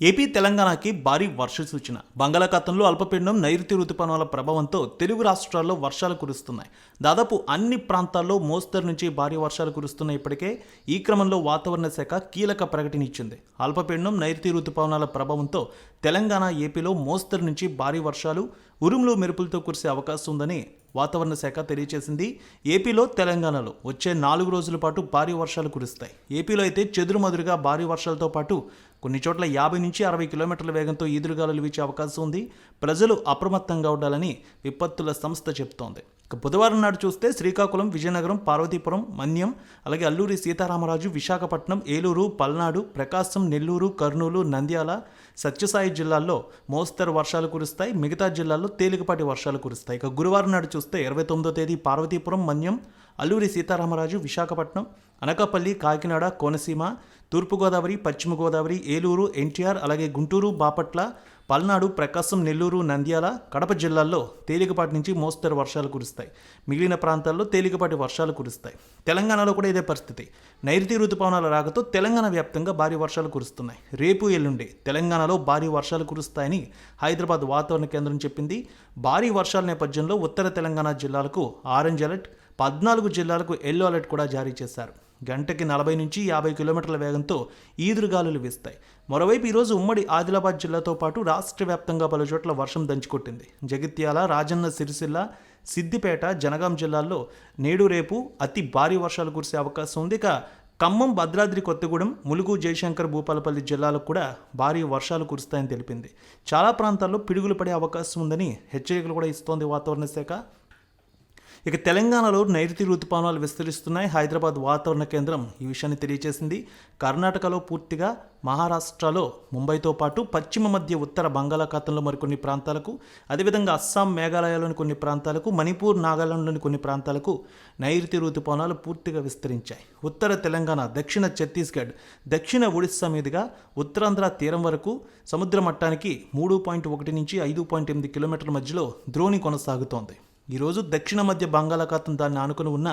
AP తెలంగాణకి భారీ వర్ష సూచన బంగాళాఖాతంలో అల్పపీడనం నైరుతి ఋతుపవనాల ప్రభావంతో తెలుగు రాష్ట్రాల్లో వర్షాలు కురుస్తున్నాయి. దాదాపు అన్ని ప్రాంతాల్లో మోస్తరు నుంచి భారీ వర్షాలు కురుస్తున్నాయి ఇప్పటికే. ఈ క్రమంలో వాతావరణ శాఖ కీలక ప్రకటన ఇచ్చింది అల్పపీడనం నైరుతి ఋతుపవనాల ప్రభావంతో తెలంగాణ ఏపీలో మోస్తరు నుంచి భారీ వర్షాలు ఉరుములు మెరుపులతో కురిసే అవకాశం ఉందని వాతావరణ శాఖ తెలియజేసింది ఏపీలో తెలంగాణలో వచ్చే నాలుగు రోజుల పాటు భారీ వర్షాలు కురుస్తాయి. ఏపీలో అయితే చెదురుమదురుగా భారీ వర్షాలతో పాటు కొన్ని చోట్ల యాభై నుంచి అరవై కిలోమీటర్ల వేగంతో ఈదురుగాలులు వీచే అవకాశం ఉంది. ప్రజలు అప్రమత్తంగా ఉండాలని విపత్తుల సంస్థ చెబుతోంది. ఇక బుధవారం నాడు చూస్తే శ్రీకాకుళం విజయనగరం పార్వతీపురం మన్యం అలాగే అల్లూరి సీతారామరాజు విశాఖపట్నం ఏలూరు పల్నాడు ప్రకాశం నెల్లూరు కర్నూలు నంద్యాల సత్యసాయి జిల్లాల్లో మోస్తరు వర్షాలు కురుస్తాయి. మిగతా జిల్లాల్లో తేలికపాటి వర్షాలు కురుస్తాయి. ఇక గురువారం నాడు చూస్తే ఇరవై తొమ్మిదో తేదీ పార్వతీపురం మన్యం అల్లూరి సీతారామరాజు విశాఖపట్నం అనకాపల్లి కాకినాడ కోనసీమ తూర్పుగోదావరి పశ్చిమ గోదావరి ఏలూరు ఎన్టీఆర్ అలాగే గుంటూరు బాపట్ల పల్నాడు ప్రకాశం నెల్లూరు నంద్యాల కడప జిల్లాల్లో తేలికపాటి నుంచి మోస్తరు వర్షాలు కురుస్తాయి. మిగిలిన ప్రాంతాల్లో తేలికపాటి వర్షాలు కురుస్తాయి. తెలంగాణలో కూడా ఇదే పరిస్థితి. నైరుతి ఋతుపవనాల రాకతో తెలంగాణ వ్యాప్తంగా భారీ వర్షాలు కురుస్తున్నాయి. రేపు ఎల్లుండి తెలంగాణలో భారీ వర్షాలు కురుస్తాయని హైదరాబాద్ వాతావరణ కేంద్రం చెప్పింది. భారీ వర్షాల నేపథ్యంలో ఉత్తర తెలంగాణ జిల్లాలకు ఆరెంజ్ అలర్ట్ పద్నాలుగు జిల్లాలకు ఎల్లో అలర్ట్ కూడా జారీ చేశారు. గంటకి నలభై నుంచి యాభై కిలోమీటర్ల వేగంతో ఈదురుగాలులు వీస్తాయి. మరోవైపు ఈరోజు ఉమ్మడి ఆదిలాబాద్ జిల్లాతో పాటు రాష్ట్ర వ్యాప్తంగా పలు చోట్ల వర్షం దంచుకొట్టింది. జగిత్యాల రాజన్న సిరిసిల్ల సిద్దిపేట జనగాం జిల్లాల్లో నేడు రేపు అతి భారీ వర్షాలు కురిసే అవకాశం ఉంది. ఇక ఖమ్మం భద్రాద్రి కొత్తగూడెం ములుగు జయశంకర్ భూపాలపల్లి జిల్లాలకు కూడా భారీ వర్షాలు కురుస్తాయని తెలిపింది. చాలా ప్రాంతాల్లో పిడుగులు పడే అవకాశం ఉందని హెచ్చరికలు కూడా ఇస్తోంది వాతావరణ శాఖ. ఇక తెలంగాణలో నైరుతి ఋతుపవనాలు విస్తరిస్తున్నాయి. హైదరాబాద్ వాతావరణ కేంద్రం ఈ విషయాన్ని తెలియజేసింది. కర్ణాటకలో పూర్తిగా మహారాష్ట్రలో ముంబైతో పాటు పశ్చిమ మధ్య ఉత్తర బంగాళాఖాతంలో మరికొన్ని ప్రాంతాలకు అదేవిధంగా అస్సాం మేఘాలయలోని కొన్ని ప్రాంతాలకు మణిపూర్ నాగాలాండ్లోని కొన్ని ప్రాంతాలకు నైరుతి ఋతుపవనాలు పూర్తిగా విస్తరించాయి. ఉత్తర తెలంగాణ దక్షిణ ఛత్తీస్గఢ్ దక్షిణ ఒడిస్సా మీదుగా ఉత్తరాంధ్ర తీరం వరకు సముద్ర మట్టానికి మూడు పాయింట్ ఒకటి నుంచి ఐదు పాయింట్ ఎనిమిది కిలోమీటర్ల మధ్యలో ద్రోణి కొనసాగుతోంది. ఈరోజు దక్షిణ మధ్య బంగాళాఖాతం దాన్ని ఆనుకుని ఉన్న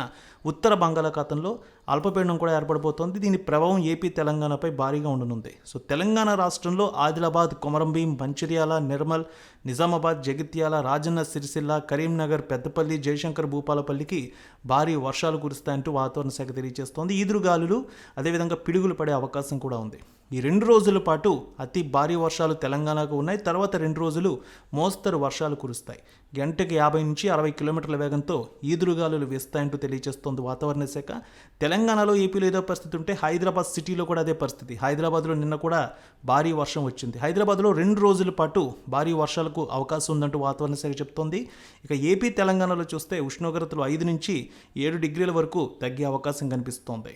ఉత్తర బంగాళాఖాతంలో అల్పపీడనం కూడా ఏర్పడబోతోంది. దీని ప్రభావం ఏపీ తెలంగాణపై భారీగా ఉండనుంది. సో తెలంగాణ రాష్ట్రంలో ఆదిలాబాద్ కొమరంభీం మంచిర్యాల నిర్మల్ నిజామాబాద్ జగిత్యాల రాజన్న సిరిసిల్ల కరీంనగర్ పెద్దపల్లి జయశంకర్ భూపాలపల్లికి భారీ వర్షాలు కురుస్తాయంటూ వాతావరణ శాఖ తెలియజేస్తోంది. ఈదురుగాలులు అదేవిధంగా పిడుగులు పడే అవకాశం కూడా ఉంది. ఈ రెండు రోజుల పాటు అతి భారీ వర్షాలు తెలంగాణకు ఉన్నాయి. తర్వాత రెండు రోజులు మోస్తరు వర్షాలు కురుస్తాయి. గంటకి యాభై నుంచి అరవై కిలోమీటర్ల వేగంతో ఈదురుగాలులు వేస్తాయంటూ తెలియజేస్తోంది వాతావరణ శాఖ. తెలంగాణలో ఏపీలో ఏదో పరిస్థితి ఉంటే హైదరాబాద్ సిటీలో కూడా అదే పరిస్థితి. హైదరాబాద్లో నిన్న కూడా భారీ వర్షం వచ్చింది. హైదరాబాద్లో రెండు రోజుల పాటు భారీ వర్షాలకు అవకాశం ఉందంటూ వాతావరణ శాఖ చెప్తోంది. ఇక ఏపీ తెలంగాణలో చూస్తే ఉష్ణోగ్రతలు ఐదు నుంచి ఏడు డిగ్రీల వరకు తగ్గే అవకాశం కనిపిస్తోంది.